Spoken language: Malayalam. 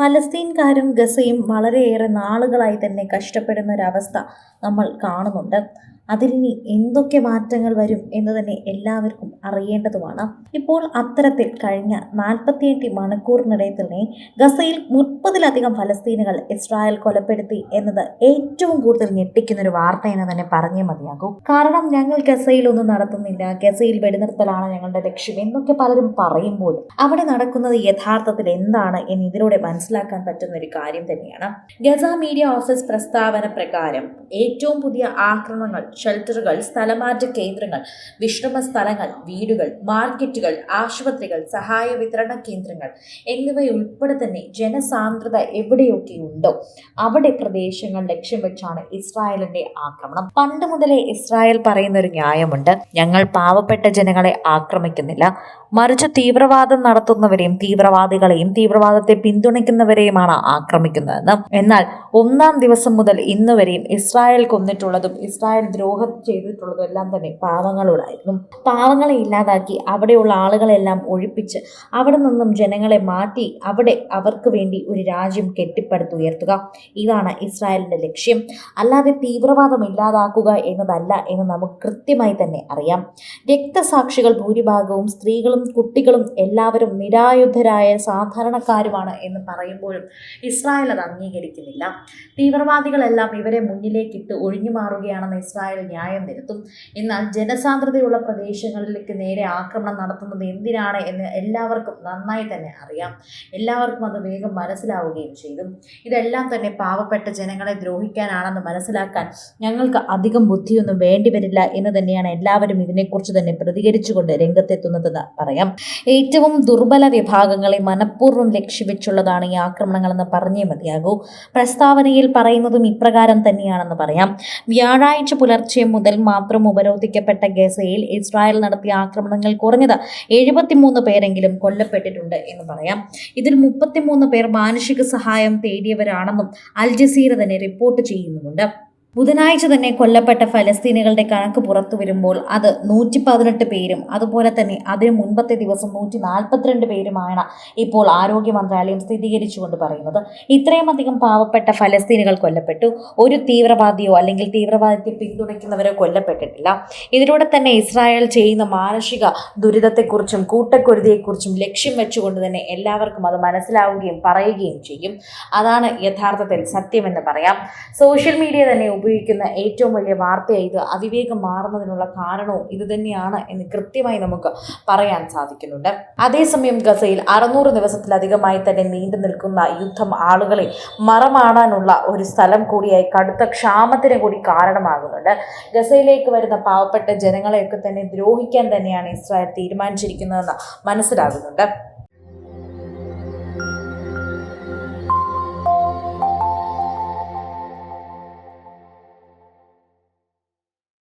ഫലസ്തീൻകാരും ഗസയും വളരെയേറെ നാളുകളായി തന്നെ കഷ്ടപ്പെടുന്ന ഒരവസ്ഥ നമ്മൾ കാണുന്നുണ്ട്. അതിലിനി എന്തൊക്കെ മാറ്റങ്ങൾ വരും എന്ന് തന്നെ എല്ലാവർക്കും അറിയേണ്ടതുമാണ്. ഇപ്പോൾ അത്തരത്തിൽ കഴിഞ്ഞ നാൽപ്പത്തിയെട്ട് മണിക്കൂറിനിടയിൽ തന്നെ ഗസയിൽ മുപ്പതിലധികം ഫലസ്തീനുകൾ ഇസ്രായേൽ കൊലപ്പെടുത്തി എന്നത് ഏറ്റവും കൂടുതൽ ഞെട്ടിക്കുന്ന ഒരു വാർത്ത എന്ന് തന്നെ പറഞ്ഞേ മതിയാകും. കാരണം ഞങ്ങൾ ഗസയിൽ ഒന്നും നടത്തുന്നില്ല. ഗസയിൽ വെടിനിർത്തലാണ് ഞങ്ങളുടെ ലക്ഷ്യം എന്നൊക്കെ പലരും പറയുമ്പോൾ അവിടെ നടക്കുന്നത് യഥാർത്ഥത്തിൽ എന്താണ് എന്ന് ഇതിലൂടെ മനസ്സിലാക്കാൻ പറ്റുന്ന ഒരു കാര്യം തന്നെയാണ്. ഗസ മീഡിയ ഓഫീസ് പ്രസ്താവന പ്രകാരം ഏറ്റവും പുതിയ ആക്രമണങ്ങൾ ഷെൽട്ടറുകൾ സ്ഥലമാറ്റ കേന്ദ്രങ്ങൾ വിശ്രമ സ്ഥലങ്ങൾ വീടുകൾ മാർക്കറ്റുകൾ ആശുപത്രികൾ സഹായ വിതരണ കേന്ദ്രങ്ങൾ എന്നിവയുൾപ്പെടെ തന്നെ ജനസാന്ദ്രത എവിടെയൊക്കെ ഉണ്ടോ അവിടെ പ്രദേശങ്ങൾ ലക്ഷ്യം വെച്ചാണ് ഇസ്രായേലിന്റെ ആക്രമണം. പണ്ട് മുതലേ ഇസ്രായേൽ പറയുന്ന ഒരു ന്യായമുണ്ട് ഞങ്ങൾ പാവപ്പെട്ട ജനങ്ങളെ ആക്രമിക്കുന്നില്ല. മറിച്ച് തീവ്രവാദം നടത്തുന്നവരെയും തീവ്രവാദികളെയും തീവ്രവാദത്തെ പിന്തുണയ്ക്കുന്നവരെയുമാണ് ആക്രമിക്കുന്നതെന്ന്. എന്നാൽ ഒന്നാം ദിവസം മുതൽ ഇന്നുവരെയും ഇസ്രായേൽ കൊന്നിട്ടുള്ളതും ഇസ്രായേൽ ദ്രോഹം ചെയ്തിട്ടുള്ളതും എല്ലാം തന്നെ പാവങ്ങളോടായിരുന്നു. പാവങ്ങളെ ഇല്ലാതാക്കി അവിടെയുള്ള ആളുകളെല്ലാം ഒഴിപ്പിച്ച് അവിടെ നിന്നും ജനങ്ങളെ മാറ്റി അവിടെ അവർക്ക് വേണ്ടി ഒരു രാജ്യം കെട്ടിപ്പടുത്തുയർത്തുക ഇതാണ് ഇസ്രായേലിന്റെ ലക്ഷ്യം. അല്ലാതെ തീവ്രവാദം ഇല്ലാതാക്കുക എന്നതല്ല എന്ന് നമുക്ക് കൃത്യമായി തന്നെ അറിയാം. രക്തസാക്ഷികൾ ഭൂരിഭാഗവും സ്ത്രീകളും കുട്ടികളും എല്ലാവരും നിരായുധരായ സാധാരണക്കാരുമാണ് എന്ന് പറയുമ്പോഴും ഇസ്രായേൽ അത് അംഗീകരിക്കുന്നില്ല. തീവ്രവാദികളെല്ലാം ഇവരെ മുന്നിലേക്കിട്ട് ഒഴിഞ്ഞു മാറുകയാണെന്ന് ഇസ്രായേൽ ന്യായം നിരത്തും എന്നാൽ ജനസാന്ദ്രതയുള്ള പ്രദേശങ്ങളിലേക്ക് നേരെ ആക്രമണം നടത്തുന്നത് എന്തിനാണ് എന്ന് എല്ലാവർക്കും നന്നായി തന്നെ അറിയാം. എല്ലാവർക്കും അത് വേഗം മനസ്സിലാവുകയും ചെയ്തു. ഇതെല്ലാം തന്നെ പാവപ്പെട്ട ജനങ്ങളെ ദ്രോഹിക്കാനാണെന്ന് മനസ്സിലാക്കാൻ ഞങ്ങൾക്ക് അധികം ബുദ്ധിയൊന്നും വേണ്ടിവരില്ല എന്ന് തന്നെയാണ് എല്ലാവരും ഇതിനെക്കുറിച്ച് തന്നെ പ്രതികരിച്ചുകൊണ്ട് രംഗത്തെത്തുന്നതെന്ന് പറയാം. ഏറ്റവും ദുർബല വിഭാഗങ്ങളെ മനഃപൂർവം ലക്ഷ്യവെച്ചുള്ളതാണ് ഈ ആക്രമണങ്ങളെന്ന് പറഞ്ഞേ മതിയാകൂ. പ്രസ്താവനയിൽ പറയുന്നതും ഇപ്രകാരം തന്നെയാണെന്ന് പറയാം. വ്യാഴാഴ്ച പുലർച്ചെ മുതൽ മാത്രം ഉപരോധിക്കപ്പെട്ട ഗസയിൽ ഇസ്രായേൽ നടത്തിയ ആക്രമണങ്ങൾ കുറഞ്ഞത് എഴുപത്തിമൂന്ന് പേരെങ്കിലും കൊല്ലപ്പെട്ടിട്ടുണ്ട് എന്ന് പറയാം. ഇതിൽ മുപ്പത്തിമൂന്ന് പേർ മാനുഷിക സഹായം തേടിയവരാണെന്നും അൽ ജസീറ തന്നെ റിപ്പോർട്ട് ചെയ്യുന്നുമുണ്ട്. ബുധനാഴ്ച തന്നെ കൊല്ലപ്പെട്ട ഫലസ്തീനികളുടെ കണക്ക് പുറത്തു വരുമ്പോൾ അത് നൂറ്റി പതിനെട്ട് പേരും അതുപോലെ തന്നെ അതിനു മുൻപത്തെ ദിവസം നൂറ്റി നാൽപ്പത്തിരണ്ട് പേരുമാണ് ഇപ്പോൾ ആരോഗ്യ മന്ത്രാലയം സ്ഥിരീകരിച്ചുകൊണ്ട് പറയുന്നത്. ഇത്രയും അധികം പാവപ്പെട്ട ഫലസ്തീനികൾ കൊല്ലപ്പെട്ടു. ഒരു തീവ്രവാദിയോ അല്ലെങ്കിൽ തീവ്രവാദത്തെ പിന്തുണയ്ക്കുന്നവരോ കൊല്ലപ്പെട്ടിട്ടില്ല. ഇതിലൂടെ തന്നെ ഇസ്രായേൽ ചെയ്യുന്ന മാനസിക ദുരിതത്തെക്കുറിച്ചും കൂട്ടക്കൊരുതിയെക്കുറിച്ചും ലക്ഷ്യം വെച്ചുകൊണ്ട് തന്നെ എല്ലാവർക്കും അത് മനസ്സിലാവുകയും പറയുകയും ചെയ്യും. അതാണ് യഥാർത്ഥത്തിൽ സത്യമെന്ന് പറയാം. സോഷ്യൽ മീഡിയ തന്നെ ഉപയോഗിക്കുന്ന ഏറ്റവും വലിയ വാർത്തയായി ഇത് അവിവേകം മാറുന്നതിനുള്ള കാരണവും ഇത് തന്നെയാണ് എന്ന് കൃത്യമായി നമുക്ക് പറയാൻ സാധിക്കുന്നുണ്ട്. അതേസമയം ഗസയിൽ അറുന്നൂറ് ദിവസത്തിലധികമായി തന്നെ നീണ്ടു നിൽക്കുന്ന യുദ്ധം ആളുകളെ മറമാടാനുള്ള ഒരു സ്ഥലം കൂടിയായി കടുത്ത ക്ഷാമത്തിന് കൂടി കാരണമാകുന്നുണ്ട്. ഗസയിലേക്ക് വരുന്ന പാവപ്പെട്ട ജനങ്ങളെയൊക്കെ തന്നെ ദ്രോഹിക്കാൻ തന്നെയാണ് ഇസ്രായേൽ തീരുമാനിച്ചിരിക്കുന്നതെന്ന് മനസ്സിലാകുന്നുണ്ട്.